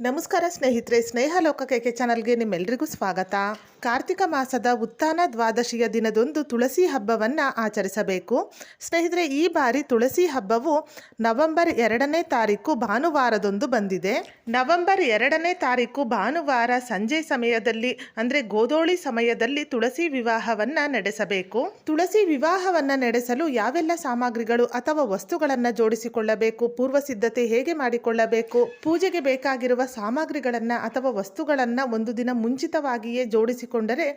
ನಮಸ್ಕಾರ ಸ್ನೇಹಿತರೆ ಸ್ನೇಹ ಲೋಕಕ್ಕೆ ಚಾನಲ್ಗೆ ನಿಮ್ಮೆಲ್ಲರಿಗೂ ಸ್ವಾಗತ. ಕಾರ್ತಿಕ ಮಾಸದ ಉತ್ಥಾನ ದ್ವಾದಶಿಯ ದಿನದೊಂದು ತುಳಸಿ ಹಬ್ಬವನ್ನು ಆಚರಿಸಬೇಕು. ಸ್ನೇಹಿತರೆ, ಈ ಬಾರಿ ತುಳಸಿ ಹಬ್ಬವು ನವೆಂಬರ್ ಎರಡನೇ ತಾರೀಕು ಭಾನುವಾರದೊಂದು ಬಂದಿದೆ. ನವೆಂಬರ್ ಎರಡನೇ ತಾರೀಕು ಭಾನುವಾರ ಸಂಜೆ ಸಮಯದಲ್ಲಿ, ಅಂದರೆ ಗೋಧೋಳಿ ಸಮಯದಲ್ಲಿ ತುಳಸಿ ವಿವಾಹವನ್ನು ನಡೆಸಬೇಕು. ತುಳಸಿ ವಿವಾಹವನ್ನು ನಡೆಸಲು ಯಾವೆಲ್ಲ ಸಾಮಗ್ರಿಗಳು ಅಥವಾ ವಸ್ತುಗಳನ್ನು ಜೋಡಿಸಿಕೊಳ್ಳಬೇಕು ಪೂರ್ವ ಸಿದ್ಧತೆ ಹೇಗೆ ಮಾಡಿಕೊಳ್ಳಬೇಕು, ಪೂಜೆಗೆ ಬೇಕಾಗಿರುವ ಸಾಮಗ್ರಿಗಳನ್ನು ಅಥವಾ ವಸ್ತುಗಳನ್ನು ಒಂದು ದಿನ ಮುಂಚಿತವಾಗಿಯೇ ಜೋಡಿಸಿಕೊಂಡರೆ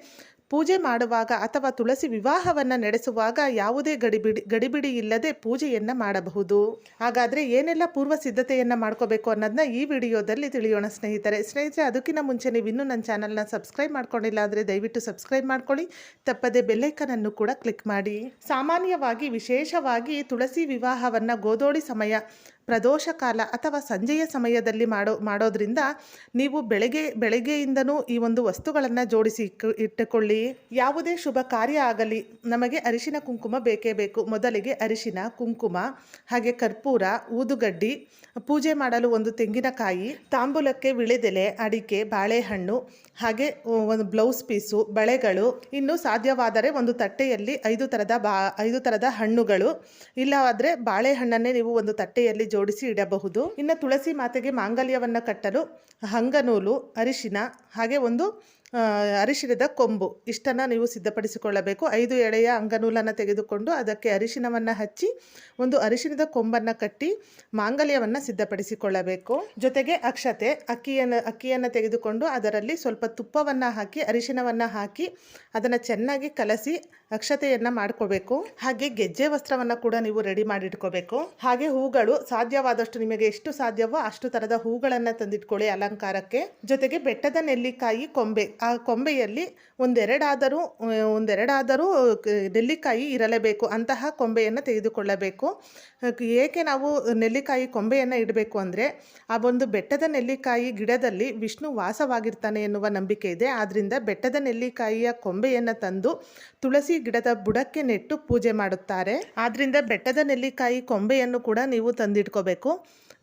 ಪೂಜೆ ಮಾಡುವಾಗ ಅಥವಾ ತುಳಸಿ ವಿವಾಹವನ್ನು ನಡೆಸುವಾಗ ಯಾವುದೇ ಗಡಿಬಿಡಿ ಗಡಿಬಿಡಿ ಇಲ್ಲದೆ ಪೂಜೆಯನ್ನು ಮಾಡಬಹುದು. ಹಾಗಾದರೆ ಏನೆಲ್ಲ ಪೂರ್ವ ಸಿದ್ಧತೆಯನ್ನು ಮಾಡ್ಕೋಬೇಕು ಅನ್ನೋದನ್ನ ಈ ವಿಡಿಯೋದಲ್ಲಿ ತಿಳಿಯೋಣ ಸ್ನೇಹಿತರೆ. ಸ್ನೇಹಿತರೆ, ಅದಕ್ಕಿಂತ ಮುಂಚೆ ನೀವು ಇನ್ನೂ ನನ್ನ ಚಾನಲ್ನ ಸಬ್ಸ್ಕ್ರೈಬ್ ಮಾಡ್ಕೊಂಡಿಲ್ಲ ಅಂದರೆ ದಯವಿಟ್ಟು ಸಬ್ಸ್ಕ್ರೈಬ್ ಮಾಡ್ಕೊಳ್ಳಿ. ತಪ್ಪದೆ ಬೆಲ್ಲೈಕನನ್ನು ಕೂಡ ಕ್ಲಿಕ್ ಮಾಡಿ. ಸಾಮಾನ್ಯವಾಗಿ, ವಿಶೇಷವಾಗಿ ತುಳಸಿ ವಿವಾಹವನ್ನು ಗೋದೋಳಿ ಸಮಯ ಪ್ರದೋಷ ಕಾಲ ಅಥವಾ ಸಂಜೆಯ ಸಮಯದಲ್ಲಿ ಮಾಡೋ, ಮಾಡೋದ್ರಿಂದ ನೀವು ಬೆಳಗ್ಗೆ, ಬೆಳಗ್ಗೆಯಿಂದನೂ ಈ ಒಂದು ವಸ್ತುಗಳನ್ನು ಜೋಡಿಸಿ ಇಟ್ಟುಕೊಳ್ಳಿ. ಯಾವುದೇ ಶುಭ ಕಾರ್ಯ ಆಗಲಿ, ನಮಗೆ ಅರಿಶಿನ ಕುಂಕುಮ ಬೇಕೇ ಬೇಕು. ಮೊದಲಿಗೆ ಅರಿಶಿನ, ಕುಂಕುಮ, ಹಾಗೆ ಕರ್ಪೂರ, ಊದುಗಡ್ಡಿ, ಪೂಜೆ ಮಾಡಲು ಒಂದು ತೆಂಗಿನಕಾಯಿ, ತಾಂಬೂಲಕ್ಕೆ ವಿಳೆದೆಲೆ, ಅಡಿಕೆ, ಬಾಳೆಹಣ್ಣು, ಹಾಗೆ ಒಂದು ಬ್ಲೌಸ್ ಪೀಸು, ಬಳೆಗಳು, ಇನ್ನು ಸಾಧ್ಯವಾದರೆ ಒಂದು ತಟ್ಟೆಯಲ್ಲಿ ಐದು ಥರದ ಬಾ, ಐದು ಥರದ ಹಣ್ಣುಗಳು. ಇಲ್ಲವಾದರೆ ಬಾಳೆಹಣ್ಣನ್ನೇ ನೀವು ಒಂದು ತಟ್ಟೆಯಲ್ಲಿ ಜೋಡಿಸಿ ಇಡಬಹುದು. ಇನ್ನು ತುಳಸಿ ಮಾತೆಗೆ ಮಾಂಗಲ್ಯವನ್ನು ಕಟ್ಟಲು ಹಂಗನೂಲು ಅರಿಶಿನ ಹಾಗೆ ಒಂದು ಅರಿಶಿಣದ ಕೊಂಬು. ಇಷ್ಟನ್ನು ನೀವು ಸಿದ್ಧಪಡಿಸಿಕೊಳ್ಳಬೇಕು. ಐದು ಎಳೆಯ ಅಂಗನೂಲನ್ನು ತೆಗೆದುಕೊಂಡು ಅದಕ್ಕೆ ಅರಿಶಿನವನ್ನು ಹಚ್ಚಿ, ಒಂದು ಅರಿಶಿಣದ ಕೊಂಬನ್ನು ಕಟ್ಟಿ ಮಾಂಗಲ್ಯವನ್ನು ಸಿದ್ಧಪಡಿಸಿಕೊಳ್ಳಬೇಕು. ಜೊತೆಗೆ ಅಕ್ಷತೆ, ಅಕ್ಕಿಯನ್ನು ಅಕ್ಕಿಯನ್ನು ತೆಗೆದುಕೊಂಡು ಅದರಲ್ಲಿ ಸ್ವಲ್ಪ ತುಪ್ಪವನ್ನು ಹಾಕಿ, ಅರಿಶಿನವನ್ನು ಹಾಕಿ ಅದನ್ನು ಚೆನ್ನಾಗಿ ಕಲಸಿ ಅಕ್ಷತೆಯನ್ನು ಮಾಡ್ಕೋಬೇಕು. ಹಾಗೆ ಗೆಜ್ಜೆ ವಸ್ತ್ರವನ್ನು ಕೂಡ ನೀವು ರೆಡಿ ಮಾಡಿಟ್ಕೋಬೇಕು. ಹಾಗೆ ಹೂಗಳು ಸಾಧ್ಯವಾದಷ್ಟು ನಿಮಗೆ ಎಷ್ಟು ಸಾಧ್ಯವೋ ಅಷ್ಟು ಥರದ ಹೂಗಳನ್ನು ತಂದಿಟ್ಕೊಳ್ಳಿ ಅಲಂಕಾರಕ್ಕೆ. ಜೊತೆಗೆ ಬೆಟ್ಟದ ನೆಲ್ಲಿಕಾಯಿ ಕೊಂಬೆ. ಆ ಕೊಂಬೆಯಲ್ಲಿ ಒಂದೆರಡಾದರೂ ಒಂದೆರಡಾದರೂ ನೆಲ್ಲಿಕಾಯಿ ಇರಲೇಬೇಕು ಅಂತಹ ಕೊಂಬೆಯನ್ನು ತೆಗೆದುಕೊಳ್ಳಬೇಕು. ಏಕೆ ನಾವು ನೆಲ್ಲಿಕಾಯಿ ಕೊಂಬೆಯನ್ನು ಇಡಬೇಕು ಅಂದರೆ, ಆ ಒಂದು ಬೆಟ್ಟದ ನೆಲ್ಲಿಕಾಯಿ ಗಿಡದಲ್ಲಿ ವಿಷ್ಣು ವಾಸವಾಗಿರ್ತಾನೆ ಎನ್ನುವ ನಂಬಿಕೆ ಇದೆ. ಆದ್ದರಿಂದ ಬೆಟ್ಟದ ನೆಲ್ಲಿಕಾಯಿಯ ಕೊಂಬೆಯನ್ನು ತಂದು ತುಳಸಿ ಗಿಡದ ಬುಡಕ್ಕೆ ನೆಟ್ಟು ಪೂಜೆ ಮಾಡುತ್ತಾರೆ. ಆದ್ದರಿಂದ ಬೆಟ್ಟದ ನೆಲ್ಲಿಕಾಯಿ ಕೊಂಬೆಯನ್ನು ಕೂಡ ನೀವು ತಂದಿಟ್ಕೋಬೇಕು.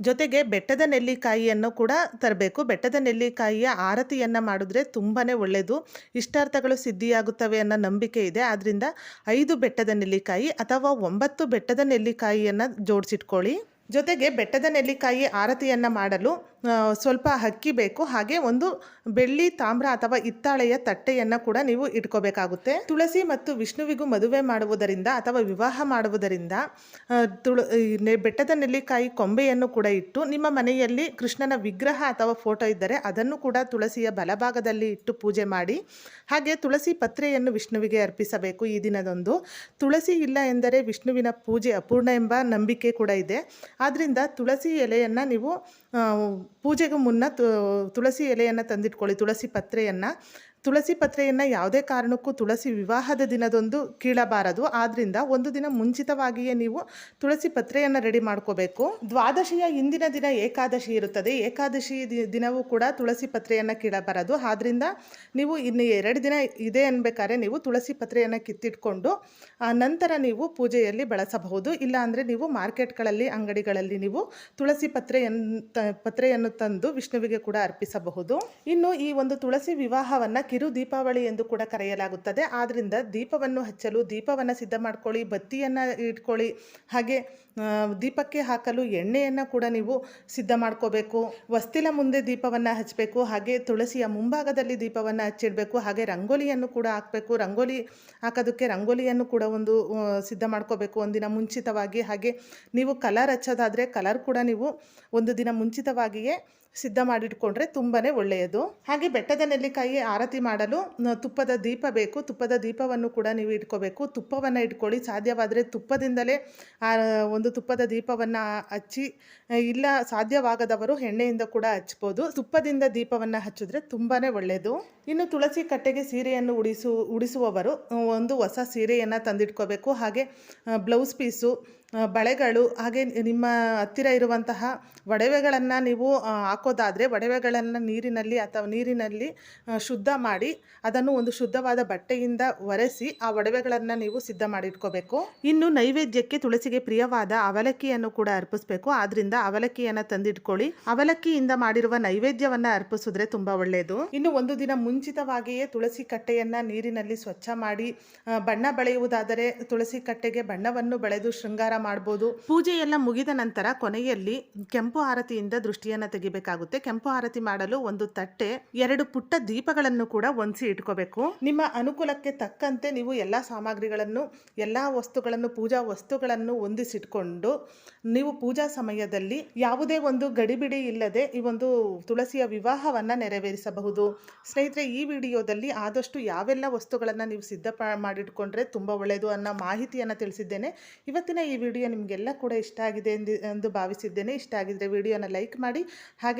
ಜೊತೆಗೆ ಬೆಟ್ಟದ ನೆಲ್ಲಿಕಾಯಿಯನ್ನು ಕೂಡ ತರಬೇಕು. ಬೆಟ್ಟದ ನೆಲ್ಲಿಕಾಯಿಯ ಆರತಿಯನ್ನು ಮಾಡಿದ್ರೆ ತುಂಬಾ ಒಳ್ಳೆಯದು ಇಷ್ಟಾರ್ಥಗಳು ಸಿದ್ಧಿಯಾಗುತ್ತವೆ ಅನ್ನೋ ನಂಬಿಕೆ ಇದೆ. ಆದ್ದರಿಂದ ಐದು ಬೆಟ್ಟದ ನೆಲ್ಲಿಕಾಯಿ ಅಥವಾ ಒಂಬತ್ತು ಬೆಟ್ಟದ ನೆಲ್ಲಿಕಾಯಿಯನ್ನು ಜೋಡಿಸಿಟ್ಕೊಳ್ಳಿ. ಜೊತೆಗೆ ಬೆಟ್ಟದ ನೆಲ್ಲಿಕಾಯಿ ಆರತಿಯನ್ನು ಮಾಡಲು ಸ್ವಲ್ಪ ಅಕ್ಕಿ ಬೇಕು. ಹಾಗೆ ಒಂದು ಬೆಳ್ಳಿ ತಾಮ್ರ ಅಥವಾ ಹಿತ್ತಾಳೆಯ ತಟ್ಟೆಯನ್ನು ಕೂಡ ನೀವು ಇಟ್ಕೋಬೇಕಾಗುತ್ತೆ. ತುಳಸಿ ಮತ್ತು ವಿಷ್ಣುವಿಗೂ ಮದುವೆ ಮಾಡುವುದರಿಂದ ಅಥವಾ ವಿವಾಹ ಮಾಡುವುದರಿಂದ ತುಳು ಬೆಟ್ಟದ ನೆಲ್ಲಿಕಾಯಿ ಕೊಂಬೆಯನ್ನು ಕೂಡ ಇಟ್ಟು, ನಿಮ್ಮ ಮನೆಯಲ್ಲಿ ಕೃಷ್ಣನ ವಿಗ್ರಹ ಅಥವಾ ಫೋಟೋ ಇದ್ದರೆ ಅದನ್ನು ಕೂಡ ತುಳಸಿಯ ಬಲಭಾಗದಲ್ಲಿ ಇಟ್ಟು ಪೂಜೆ ಮಾಡಿ, ಹಾಗೆ ತುಳಸಿ ಪತ್ರೆಯನ್ನು ವಿಷ್ಣುವಿಗೆ ಅರ್ಪಿಸಬೇಕು ಈ ದಿನದೊಂದು. ತುಳಸಿ ಇಲ್ಲ ಎಂದರೆ ವಿಷ್ಣುವಿನ ಪೂಜೆ ಅಪೂರ್ಣ ಎಂಬ ನಂಬಿಕೆ ಕೂಡ ಇದೆ. ಆದ್ದರಿಂದ ತುಳಸಿ ಎಲೆಯನ್ನು ನೀವು ಪೂಜೆಗೆ ಮುನ್ನ ತುಳಸಿ ಎಲೆಯನ್ನು ತಂದಿಟ್ಕೊಳ್ಳಿ ತುಳಸಿ ಪತ್ರೆಯನ್ನು. ತುಳಸಿ ಪತ್ರೆಯನ್ನು ಯಾವುದೇ ಕಾರಣಕ್ಕೂ ತುಳಸಿ ವಿವಾಹದ ದಿನದೊಂದು ಕೀಳಬಾರದು. ಆದ್ದರಿಂದ ಒಂದು ದಿನ ಮುಂಚಿತವಾಗಿಯೇ ನೀವು ತುಳಸಿ ಪತ್ರೆಯನ್ನು ರೆಡಿ ಮಾಡ್ಕೋಬೇಕು. ದ್ವಾದಶಿಯ ಹಿಂದಿನ ದಿನ ಏಕಾದಶಿ ಇರುತ್ತದೆ. ಏಕಾದಶಿ ದಿನವೂ ಕೂಡ ತುಳಸಿ ಪತ್ರೆಯನ್ನು ಕೀಳಬಾರದು. ಆದ್ದರಿಂದ ನೀವು ಇನ್ನು ಎರಡು ದಿನ ಇದೆ ಅನ್ಬೇಕಾದ್ರೆ ನೀವು ತುಳಸಿ ಪತ್ರೆಯನ್ನು ಕಿತ್ತಿಟ್ಕೊಂಡು ನಂತರ ನೀವು ಪೂಜೆಯಲ್ಲಿ ಬಳಸಬಹುದು. ಇಲ್ಲಾಂದರೆ ನೀವು ಮಾರ್ಕೆಟ್ಗಳಲ್ಲಿ, ಅಂಗಡಿಗಳಲ್ಲಿ ನೀವು ತುಳಸಿ ಪತ್ರೆಯನ್ನು ಪತ್ರೆಯನ್ನು ತಂದು ವಿಷ್ಣುವಿಗೆ ಕೂಡ ಅರ್ಪಿಸಬಹುದು. ಇನ್ನು ಈ ಒಂದು ತುಳಸಿ ವಿವಾಹವನ್ನು ಕಿರು ದೀಪಾವಳಿ ಎಂದು ಕೂಡ ಕರೆಯಲಾಗುತ್ತದೆ. ಆದ್ದರಿಂದ ದೀಪವನ್ನು ಹಚ್ಚಲು, ದೀಪವನ್ನು ಸಿದ್ಧ ಮಾಡ್ಕೊಳ್ಳಿ, ಬತ್ತಿಯನ್ನು ಇಟ್ಕೊಳ್ಳಿ, ಹಾಗೆ ದೀಪಕ್ಕೆ ಹಾಕಲು ಎಣ್ಣೆಯನ್ನು ಕೂಡ ನೀವು ಸಿದ್ಧ ಮಾಡ್ಕೋಬೇಕು. ವಸ್ತಿಲ ಮುಂದೆ ದೀಪವನ್ನು ಹಚ್ಚಬೇಕು ಹಾಗೆ ತುಳಸಿಯ ಮುಂಭಾಗದಲ್ಲಿ ದೀಪವನ್ನು ಹಚ್ಚಿಡಬೇಕು, ಹಾಗೆ ರಂಗೋಲಿಯನ್ನು ಕೂಡ ಹಾಕಬೇಕು. ರಂಗೋಲಿ ಹಾಕೋದಕ್ಕೆ ರಂಗೋಲಿಯನ್ನು ಕೂಡ ಒಂದು ಸಿದ್ಧ ಮಾಡ್ಕೋಬೇಕು ಒಂದಿನ ಮುಂಚಿತವಾಗಿ. ಹಾಗೆ ನೀವು ಕಲರ್ ಹಚ್ಚೋದಾದರೆ ಕಲರ್ ಕೂಡ ನೀವು ಒಂದು ದಿನ ಮುಂಚಿತವಾಗಿಯೇ ಸಿದ್ಧ ಮಾಡಿಟ್ಕೊಂಡ್ರೆ ತುಂಬಾ ಒಳ್ಳೆಯದು. ಹಾಗೆ ಬೆಟ್ಟದ ನೆಲ್ಲಿಕಾಯಿ ಆರತಿ ಮಾಡಲು ತುಪ್ಪದ ದೀಪ ಬೇಕು. ತುಪ್ಪದ ದೀಪವನ್ನು ಕೂಡ ನೀವು ಇಟ್ಕೋಬೇಕು. ತುಪ್ಪವನ್ನು ಇಟ್ಕೊಳ್ಳಿ. ಸಾಧ್ಯವಾದರೆ ತುಪ್ಪದಿಂದಲೇ ಒಂದು ತುಪ್ಪದ ದೀಪವನ್ನು ಹಚ್ಚಿ ಇಲ್ಲ ಸಾಧ್ಯವಾಗದವರು ಎಣ್ಣೆಯಿಂದ ಕೂಡ ಹಚ್ಬೋದು. ತುಪ್ಪದಿಂದ ದೀಪವನ್ನು ಹಚ್ಚಿದ್ರೆ ತುಂಬಾ ಒಳ್ಳೆಯದು. ಇನ್ನು ತುಳಸಿ ಕಟ್ಟೆಗೆ ಸೀರೆಯನ್ನು ಉಡಿಸು, ಉಡಿಸುವವರು ಒಂದು ಹೊಸ ಸೀರೆಯನ್ನು ತಂದಿಟ್ಕೋಬೇಕು. ಹಾಗೆ ಬ್ಲೌಸ್ ಪೀಸು ಬಳೆಗಳು, ಹಾಗೆ ನಿಮ್ಮ ಹತ್ತಿರ ಇರುವಂತಹ ಒಡವೆಗಳನ್ನು ನೀವು ಹಾಕೋದಾದರೆ ಒಡವೆಗಳನ್ನು ನೀರಿನಲ್ಲಿ ಅಥವಾ ನೀರಿನಲ್ಲಿ ಶುದ್ಧ ಮಾಡಿ ಅದನ್ನು ಒಂದು ಶುದ್ಧವಾದ ಬಟ್ಟೆಯಿಂದ ಒರೆಸಿ ಆ ಒಡವೆಗಳನ್ನು ನೀವು ಸಿದ್ಧ ಮಾಡಿಟ್ಕೋಬೇಕು. ಇನ್ನು ನೈವೇದ್ಯಕ್ಕೆ ತುಳಸಿಗೆ ಪ್ರಿಯವಾದ ಅವಲಕ್ಕಿಯನ್ನು ಕೂಡ ಅರ್ಪಿಸಬೇಕು. ಆದ್ರಿಂದ ಅವಲಕ್ಕಿಯನ್ನು ತಂದಿಟ್ಕೊಳ್ಳಿ. ಅವಲಕ್ಕಿಯಿಂದ ಮಾಡಿರುವ ನೈವೇದ್ಯವನ್ನ ಅರ್ಪಿಸಿದ್ರೆ ತುಂಬಾ ಒಳ್ಳೆಯದು ಇನ್ನು ಒಂದು ದಿನ ಮುಂಚಿತವಾಗಿಯೇ ತುಳಸಿ ಕಟ್ಟೆಯನ್ನು ನೀರಿನಲ್ಲಿ ಸ್ವಚ್ಛ ಮಾಡಿ ಬಣ್ಣ ಬಳೆಯುವುದಾದರೆ ತುಳಸಿ ಕಟ್ಟೆಗೆ ಬಣ್ಣವನ್ನು ಬಳೆದು ಶೃಂಗಾರ ಮಾಡಬಹುದು ಪೂಜೆಯೆಲ್ಲ ಮುಗಿದ ನಂತರ ಕೊನೆಯಲ್ಲಿ ಕೆಂಪು ಆರತಿಯಿಂದ ದೃಷ್ಟಿಯನ್ನ ತೆಗಿಬೇಕಾಗುತ್ತೆ ಕೆಂಪು ಆರತಿ ಮಾಡಲು ಒಂದು ತಟ್ಟೆ, ಎರಡು ಪುಟ್ಟ ದೀಪಗಳನ್ನು ಕೂಡ ಒಂದಿಸಿ ಇಟ್ಕೋಬೇಕು. ನಿಮ್ಮ ಅನುಕೂಲಕ್ಕೆ ತಕ್ಕಂತೆ ನೀವು ಎಲ್ಲ ಸಾಮಗ್ರಿಗಳನ್ನು, ಎಲ್ಲ ವಸ್ತುಗಳನ್ನು, ಪೂಜಾ ವಸ್ತುಗಳನ್ನು ಹೊಂದಿಸಿಟ್ಕೊಂಡು ನೀವು ಪೂಜಾ ಸಮಯದಲ್ಲಿ ಯಾವುದೇ ಒಂದು ಗಡಿಬಿಡಿ ಇಲ್ಲದೆ ಈ ಒಂದು ತುಳಸಿಯ ವಿವಾಹವನ್ನು ನೆರವೇರಿಸಬಹುದು. ಸ್ನೇಹಿತರೆ, ಈ ವಿಡಿಯೋದಲ್ಲಿ ಆದಷ್ಟು ಯಾವೆಲ್ಲ ವಸ್ತುಗಳನ್ನು ನೀವು ಸಿದ್ಧ ಮಾಡಿಟ್ಕೊಂಡ್ರೆ ತುಂಬ ಒಳ್ಳೆಯದು ಅನ್ನೋ ಮಾಹಿತಿಯನ್ನು ತಿಳಿಸಿದ್ದೇನೆ. ಇವತ್ತಿನ ಈ ವಿಡಿಯೋ ನಿಮಗೆಲ್ಲ ಕೂಡ ಇಷ್ಟ ಆಗಿದೆ ಎಂದು ಭಾವಿಸಿದ್ದೇನೆ. ಇಷ್ಟ ಆಗಿದ್ರೆ ವಿಡಿಯೋನ ಲೈಕ್ ಮಾಡಿ, ಹಾಗೆ